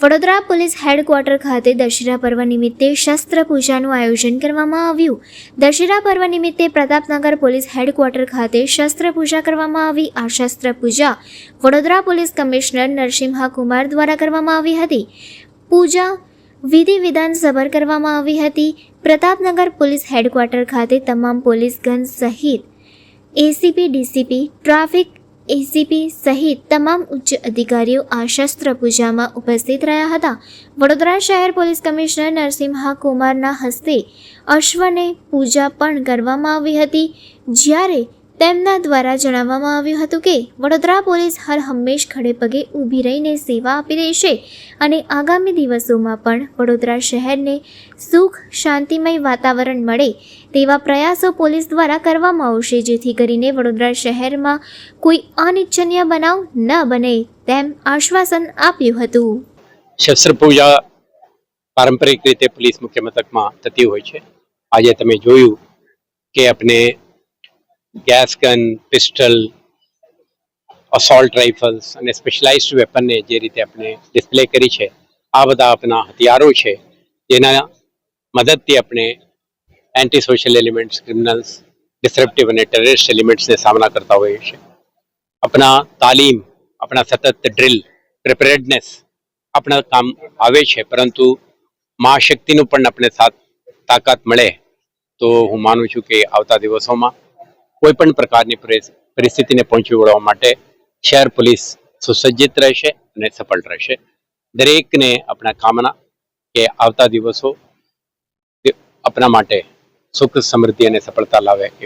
Vadodara police headquarter ખાતે દશેરા પર્વ નિમિત્તે શસ્ત્ર પૂજાનું આયોજન કરવામાં આવ્યું. દશેરા પર્વ નિમિત્તે પ્રતાપનગર પોલીસ હેડક્વાર્ટર ખાતે શસ્ત્ર પૂજા કરવામાં આવી. આ શસ્ત્ર પૂજા વડોદરા પોલીસ કમિશનર નરસિંહા કુમાર દ્વારા કરવામાં આવી હતી. પૂજા વિધિ વિધાન સભર કરવામાં આવી હતી. પ્રતાપનગર પોલીસ હેડક્વાર્ટર ખાતે તમામ પોલીસગણ સહિત એસીપી, ડીસીપી, ટ્રાફિક એસીપી સહિત તમામ ઉચ્ચ અધિકારીઓ આ શસ્ત્ર પૂજામાં ઉપસ્થિત રહ્યા હતા. વડોદરા શહેર પોલીસ કમિશનર નરસિંહા કુમારના હસ્તે અશ્વને પૂજા પણ કરવામાં આવી હતી. જ્યારે તેમના દ્વારા જણાવવામાં આવ્યું હતું કે, વડોદરા પોલીસ હર હંમેશ ખડે પગે ઊભી રહીને સેવા આપી રહી અને આગામી દિવસોમાં પણ વડોદરા શહેરને સુખ, શાંતિમય વાતાવરણ મળે તેવા પ્રયાસો પોલીસ દ્વારા કરવામાં આવશે, જેથી કરીને વડોદરા શહેરમાં કોઈ અનિચ્છનીય બનાવ ન બને તેમ આશ્વાસન આપ્યું હતું. શસ્ત્ર પારંપરિક રીતે પોલીસ મુખ્ય થતી હોય છે. આજે તમે જોયું કે આપણે gas gun pistol assault rifles અને સ્પેશિયલાઇઝ્ડ વેપનને જે રીતે આપણે ડિસ્પ્લે કરી છે, આ બધા આપણા હથિયારો છે. જેના મદદથી આપણે anti social elements criminals disruptive અને ટેરરિસ્ટ એલિમેન્ટ્સને સામના કરતા હોઈએ છીએ. આપણા તાલીમ આપણા સતત ડ્રિલ પ્રિપેરેડનેસ આપણા કામ આવે છે, પરંતુ મા શક્તિનું પણ આપણે તાકાત મળે તો હું માનું છું કે આવતા દિવસોમાં કોઈ પણ પ્રકારની પરિસ્થિતિને પહોંચી વળવા માટે શહેર પોલીસ સુસજ્જિત રહેશે અને સફળ રહેશે. દરેકને આપણા કામના કે આવતા દિવસો આપણા માટે સુખ, સમૃદ્ધિ અને સફળતા લાવે